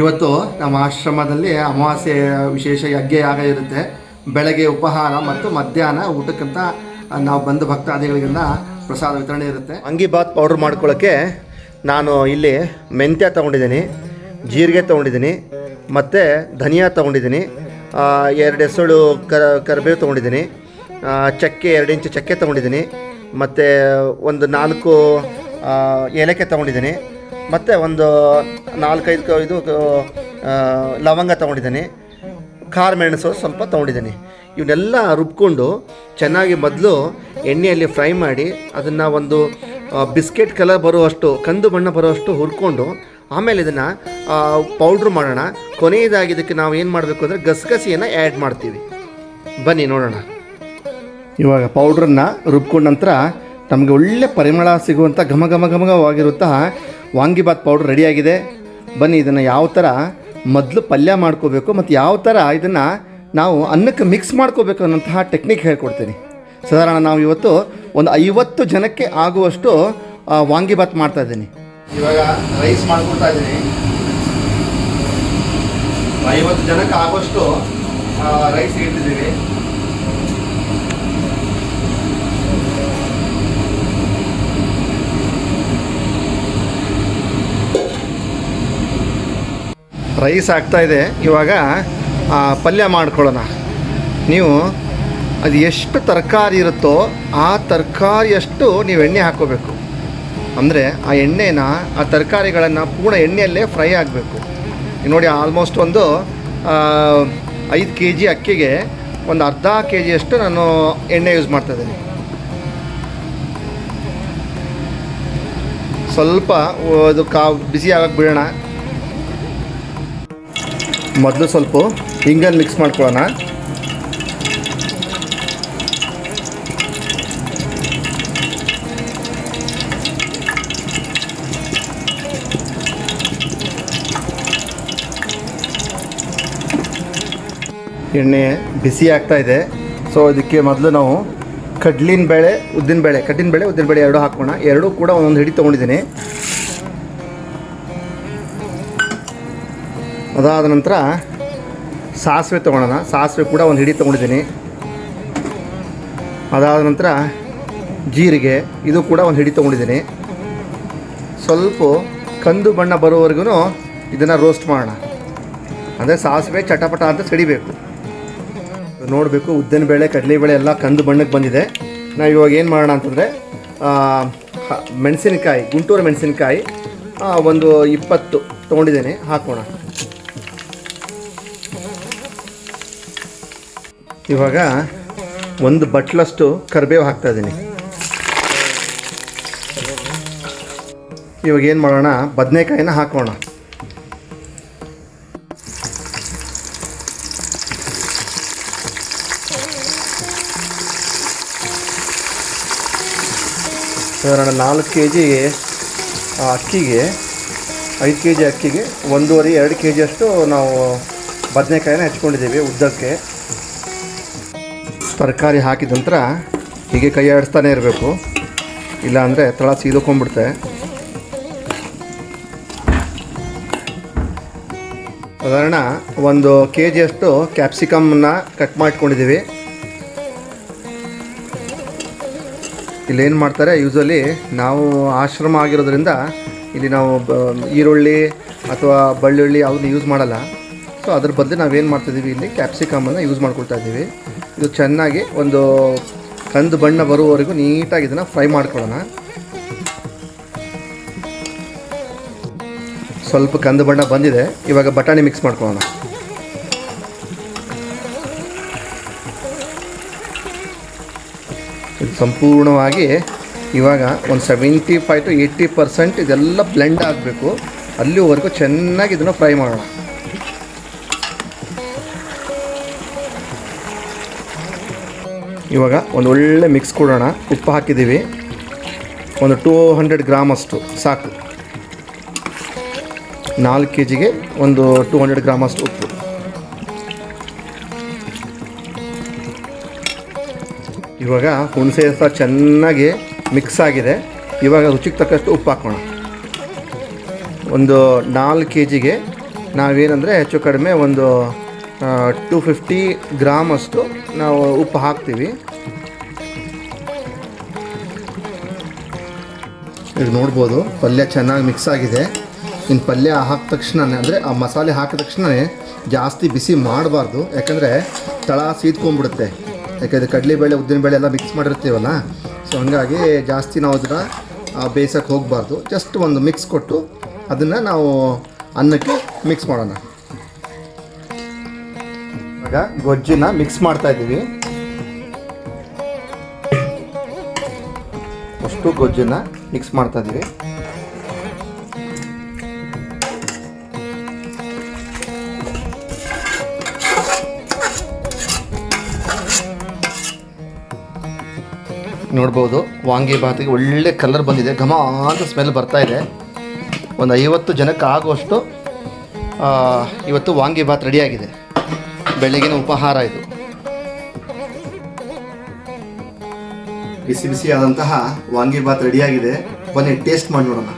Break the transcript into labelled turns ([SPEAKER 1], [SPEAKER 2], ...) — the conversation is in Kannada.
[SPEAKER 1] ಇವತ್ತು ನಮ್ಮ ಆಶ್ರಮದಲ್ಲಿ ಅಮಾವಾಸ್ಯೆ ವಿಶೇಷ ಯಜ್ಞ ಯಾಗ ಇರುತ್ತೆ. ಬೆಳಗ್ಗೆ ಉಪಹಾರ ಮತ್ತು ಮಧ್ಯಾಹ್ನ ಊಟಕ್ಕಂತ ನಾವು ಬಂದ ಭಕ್ತಾದಿಗಳಿಗೆಲ್ಲ ಪ್ರಸಾದ ವಿತರಣೆ ಇರುತ್ತೆ. ಅಂಗಿಬಾತ್ ಪೌಡ್ರ್ ಮಾಡ್ಕೊಳ್ಳೋಕ್ಕೆ ನಾನು ಇಲ್ಲಿ ಮೆಂತ್ಯ ತೊಗೊಂಡಿದ್ದೀನಿ, ಜೀರಿಗೆ ತೊಗೊಂಡಿದ್ದೀನಿ, ಮತ್ತು ಧನಿಯಾ ತೊಗೊಂಡಿದ್ದೀನಿ ಎರಡು ಎಸಳು ಕರ, ಕರಿಬೇವು ತೊಗೊಂಡಿದ್ದೀನಿ ಚಕ್ಕೆ, ಎರಡು ಇಂಚು ಚಕ್ಕೆ ತೊಗೊಂಡಿದ್ದೀನಿ, ಮತ್ತು ಒಂದು ನಾಲ್ಕು ಏಲಕ್ಕಿ ತೊಗೊಂಡಿದ್ದೀನಿ ಮತ್ತು ಒಂದು ನಾಲ್ಕೈದು ಇದು ಲವಂಗ ತೊಗೊಂಡಿದ್ದೀನಿ. ಖಾರ ಮೆಣಸು ಸ್ವಲ್ಪ ತೊಗೊಂಡಿದ್ದೀನಿ. ಇವನ್ನೆಲ್ಲ ರುಬ್ಕೊಂಡು ಚೆನ್ನಾಗಿ ಮೊದಲು ಎಣ್ಣೆಯಲ್ಲಿ ಫ್ರೈ ಮಾಡಿ ಅದನ್ನು ಒಂದು ಬಿಸ್ಕೆಟ್ ಕಲರ್ ಬರುವಷ್ಟು, ಕಂದು ಬಣ್ಣ ಬರುವಷ್ಟು ಹುರ್ಕೊಂಡು ಆಮೇಲೆ ಇದನ್ನು ಪೌಡ್ರ್ ಮಾಡೋಣ. ಕೊನೆಯದಾಗಿ ಇದಕ್ಕೆ ನಾವು ಏನು ಮಾಡಬೇಕು ಅಂದರೆ ಗಸಗಸಿಯನ್ನು ಆ್ಯಡ್ ಮಾಡ್ತೀವಿ. ಬನ್ನಿ ನೋಡೋಣ. ಇವಾಗ ಪೌಡ್ರನ್ನು ರುಬ್ಕೊಂಡ ನಂತರ ನಮಗೆ ಒಳ್ಳೆ ಪರಿಮಳ ಸಿಗುವಂಥ ಘಮ ಘಮ ಘಮಘವಾಗಿರುವಂತಹ ವಾಂಗಿಬಾತ್ ಪೌಡ್ರ್ ರೆಡಿಯಾಗಿದೆ ಬನ್ನಿ, ಇದನ್ನು ಯಾವ ಥರ ಮೊದಲು ಪಲ್ಯ ಮಾಡ್ಕೋಬೇಕು ಮತ್ತು ಯಾವ ಥರ ಇದನ್ನು ನಾವು ಅನ್ನಕ್ಕೆ ಮಿಕ್ಸ್ ಮಾಡ್ಕೋಬೇಕು ಅನ್ನೋಂತಹ ಟೆಕ್ನಿಕ್ ಹೇಳ್ಕೊಡ್ತೀನಿ. ಸಾಧಾರಣ ನಾವು ಇವತ್ತು ಒಂದು ಐವತ್ತು ಜನಕ್ಕೆ ಆಗುವಷ್ಟು ವಾಂಗಿಬಾತ್ ಮಾಡ್ತಾ ಇದ್ದೀನಿ. ಇವಾಗ ರೈಸ್ ಮಾಡ್ಕೊಳ್ತಾ ಇದ್ದೀನಿ. ಐವತ್ತು ಜನಕ್ಕೆ ಆಗುವಷ್ಟು ರೈಸ್ ಇಟ್ಟಿದ್ದೀವಿ. ರೈಸ್ ಆಗ್ತಾ ಇದೆ. ಇವಾಗ ಪಲ್ಯ ಮಾಡ್ಕೊಳ್ಳೋಣ. ನೀವು ಅದು ಎಷ್ಟು ತರಕಾರಿ ಇರುತ್ತೋ ಆ ತರಕಾರಿಯಷ್ಟು ನೀವು ಎಣ್ಣೆ ಹಾಕ್ಕೋಬೇಕು. ಅಂದರೆ ಆ ಎಣ್ಣೆನ, ಆ ತರಕಾರಿಗಳನ್ನು ಪೂರ್ಣ ಎಣ್ಣೆಯಲ್ಲೇ ಫ್ರೈ ಆಗಬೇಕು. ನೋಡಿ, ಆಲ್ಮೋಸ್ಟ್ ಒಂದು ಐದು ಕೆ ಜಿ ಅಕ್ಕಿಗೆ ಒಂದು ಅರ್ಧ ಕೆ ಜಿಯಷ್ಟು ನಾನು ಎಣ್ಣೆ ಯೂಸ್ ಮಾಡ್ತಾಯಿದ್ದೀನಿ ಸ್ವಲ್ಪ ಅದು ಕಾ ಬಿಸಿ ಆಗೋಕ್ಕೆ ಬಿಡೋಣ. ಮೊದಲು ಸ್ವಲ್ಪ ಹಿಂಗಲ್ಲಿ ಮಿಕ್ಸ್ ಮಾಡ್ಕೊಳ್ಳೋಣ. ಎಣ್ಣೆ ಬಿಸಿ ಆಗ್ತಾ ಇದೆ. ಸೊ ಇದಕ್ಕೆ ಮೊದಲು ನಾವು ಕಡ್ಲಿನ ಬೇಳೆ, ಉದ್ದಿನ ಬೇಳೆ, ಕಡ್ಲಿನ ಬೇಳೆ, ಉದ್ದಿನ ಬೇಳೆ ಎರಡೂ ಹಾಕೋಣ ಎರಡೂ ಕೂಡ ಒಂದೊಂದು ಹಿಡಿ ತೊಗೊಂಡಿದ್ದೀನಿ. ಅದಾದ ನಂತರ ಸಾಸಿವೆ ತೊಗೊಳೋಣ ಸಾಸಿವೆ ಕೂಡ ಒಂದು ಹಿಡಿ ತೊಗೊಂಡಿದ್ದೀನಿ. ಅದಾದ ನಂತರ ಜೀರಿಗೆ, ಇದು ಕೂಡ ಒಂದು ಹಿಡಿ ತೊಗೊಂಡಿದ್ದೀನಿ. ಸ್ವಲ್ಪ ಕಂದು ಬಣ್ಣ ಬರೋವರೆಗೂ ಇದನ್ನು ರೋಸ್ಟ್ ಮಾಡೋಣ. ಅಂದರೆ ಸಾಸಿವೆ ಚಟಪಟ ಅಂತ ಸಿಡಿಬೇಕು. ನೋಡಬೇಕು, ಉದ್ದಿನ ಬೇಳೆ ಕಡಲೆಬೇಳೆ ಎಲ್ಲ ಕಂದು ಬಣ್ಣಕ್ಕೆ ಬಂದಿದೆ. ನಾವು ಇವಾಗ ಏನು ಮಾಡೋಣ ಅಂತಂದರೆ ಮೆಣಸಿನಕಾಯಿ, ಗುಂಟೂರು ಮೆಣಸಿನಕಾಯಿ ಒಂದು ಇಪ್ಪತ್ತು ತೊಗೊಂಡಿದ್ದೀನಿ. ಹಾಕೋಣ. ಇವಾಗ ಒಂದು ಬಟ್ಲಷ್ಟು ಕರಿಬೇವು ಹಾಕ್ತಾ ಇದ್ದೀನಿ. ಇವಾಗ ಏನು ಮಾಡೋಣ? ಬದನೆಕಾಯಿನ ಹಾಕೋಣ. ಸಾಧಾರಣ ನಾಲ್ಕು ಕೆ ಜಿ ಅಕ್ಕಿಗೆ, ಐದು ಕೆ ಜಿ ಅಕ್ಕಿಗೆ, ಒಂದೂವರೆ, ಎರಡು ಕೆ ಜಿಯಷ್ಟು ನಾವು ಬದನೆಕಾಯಿನ ಹೆಚ್ಕೊಂಡಿದ್ದೀವಿ ಉದ್ದಕ್ಕೆ. ತರಕಾರಿ ಹಾಕಿದ ನಂತರ ಹೀಗೆ ಕೈ ಆಡಿಸ್ತಾನೆ ಇರಬೇಕು. ಇಲ್ಲಾಂದರೆ ತಳ ಸೀದಕೊಂಡ್ಬಿಡುತ್ತೆ. ಸಾಧಾರಣ ಒಂದು ಕೆ ಜಿಯಷ್ಟು ಕ್ಯಾಪ್ಸಿಕಮ್ನ ಕಟ್ ಮಾಡ್ಕೊಂಡಿದ್ದೀವಿ. ಇಲ್ಲೇನು ಮಾಡ್ತಾರೆ ಯೂಸಲಿ ನಾವು ಆಶ್ರಮ ಆಗಿರೋದ್ರಿಂದ ಇಲ್ಲಿ ನಾವು ಈರುಳ್ಳಿ ಅಥವಾ ಬಳ್ಳುಳ್ಳಿ ಅವನ್ನ ಯೂಸ್ ಮಾಡಲ್ಲ. ಸೊ ಅದ್ರ ಬದಲು ನಾವೇನು ಮಾಡ್ತಿದ್ದೀವಿ, ಇಲ್ಲಿ ಕ್ಯಾಪ್ಸಿಕಮನ್ನು ಯೂಸ್ ಮಾಡ್ಕೊಳ್ತಾ ಇದ್ದೀವಿ. ಇದು ಚೆನ್ನಾಗಿ ಒಂದು ಕಂದು ಬಣ್ಣ ಬರುವವರೆಗೂ ನೀಟಾಗಿ ಇದನ್ನು ಫ್ರೈ ಮಾಡ್ಕೊಳ್ಳೋಣ. ಸ್ವಲ್ಪ ಕಂದು ಬಣ್ಣ ಬಂದಿದೆ. ಇವಾಗ ಬಟಾಣಿ ಮಿಕ್ಸ್ ಮಾಡ್ಕೊಳ್ಳೋಣ. ಇದು ಸಂಪೂರ್ಣವಾಗಿ ಇವಾಗ ಒಂದು seventy five to eighty percent ಇದೆಲ್ಲ ಬ್ಲೆಂಡ್ ಆಗಬೇಕು. ಅಲ್ಲಿವರೆಗೂ ಚೆನ್ನಾಗಿ ಇದನ್ನು ಫ್ರೈ ಮಾಡೋಣ. ಇವಾಗ ಒಂದು ಒಳ್ಳೆ ಮಿಕ್ಸ್ ಕೊಡೋಣ. ಉಪ್ಪು ಹಾಕಿದ್ದೀವಿ. ಒಂದು ಟೂ ಹಂಡ್ರೆಡ್ ಗ್ರಾಮ್ ಅಷ್ಟು, ಸಾಕು. ನಾಲ್ಕು ಕೆ ಜಿಗೆ ಒಂದು ಟೂ ಹಂಡ್ರೆಡ್ ಗ್ರಾಮ್ ಅಷ್ಟು ಉಪ್ಪು. ಇವಾಗ ಹುಣಸೆ ಸಹ ಚೆನ್ನಾಗಿ ಮಿಕ್ಸ್ ಆಗಿದೆ. ಇವಾಗ ರುಚಿಗೆ ತಕ್ಕಷ್ಟು ಉಪ್ಪು ಹಾಕೋಣ. ಒಂದು ನಾಲ್ಕು ಕೆ ಜಿಗೆ ನಾವೇನಂದರೆ ಹೆಚ್ಚು ಕಡಿಮೆ ಒಂದು ಟೂ ಫಿಫ್ಟಿ ಗ್ರಾಮ್ ಅಷ್ಟು ನಾವು ಉಪ್ಪು ಹಾಕ್ತೀವಿ. ಈಗ ನೋಡ್ಬೋದು, ಪಲ್ಯ ಚೆನ್ನಾಗಿ ಮಿಕ್ಸ್ ಆಗಿದೆ. ಇನ್ನು ಪಲ್ಯ ಹಾಕಿದ ತಕ್ಷಣನೇ, ಅಂದರೆ ಆ ಮಸಾಲೆ ಹಾಕಿದ ತಕ್ಷಣವೇ ಜಾಸ್ತಿ ಬಿಸಿ ಮಾಡಬಾರ್ದು. ಯಾಕಂದರೆ ತಳ ಸೀದ್ಕೊಂಡ್ಬಿಡುತ್ತೆ ಯಾಕಂದರೆ ಕಡಲೆಬೇಳೆ ಉದ್ದಿನಬೇಳೆ ಎಲ್ಲ ಮಿಕ್ಸ್ ಮಾಡಿರ್ತೀವಲ್ಲ ಸೊ ಹಂಗಾಗಿ ಜಾಸ್ತಿ ನಾವು ಅದನ್ನು ಬೇಯಿಸೋಕ್ಕೆ ಹೋಗಬಾರ್ದು. ಜಸ್ಟ್ ಒಂದು ಮಿಕ್ಸ್ ಕೊಟ್ಟು ಅದನ್ನು ನಾವು ಅನ್ನಕ್ಕೆ ಮಿಕ್ಸ್ ಮಾಡೋಣ. ಇವಾಗ ಗೊಜ್ಜಿನ ಮಿಕ್ಸ್ ಮಾಡ್ತಾ ಇದ್ದೀವಿ. ಅಷ್ಟು ಗೊಜ್ಜನ್ನ ಮಿಕ್ಸ್ ಮಾಡ್ತಾ ಇದ್ದೀವಿ. ನೋಡ್ಬೋದು, ವಾಂಗಿ ಭಾತಿಗೆ ಒಳ್ಳೆ ಕಲರ್ ಬಂದಿದೆ. ಘಮ ಅಂತ ಸ್ಮೆಲ್ ಬರ್ತಾ ಇದೆ. ಒಂದು ಐವತ್ತು ಜನಕ್ಕೆ ಆಗುವಷ್ಟು ಇವತ್ತು ವಾಂಗಿ ಭಾತ್ ರೆಡಿಯಾಗಿದೆ ಬೆಳಗಿನ ಉಪಹಾರ ಇದು. ಬಿಸಿ ಬಿಸಿ ಆದಂತಹ ವಾಂಗಿಬಾತ್ ರೆಡಿಯಾಗಿದೆ ಬನ್ನಿ ಟೇಸ್ಟ್ ಮಾಡಿ ನೋಡೋಣ.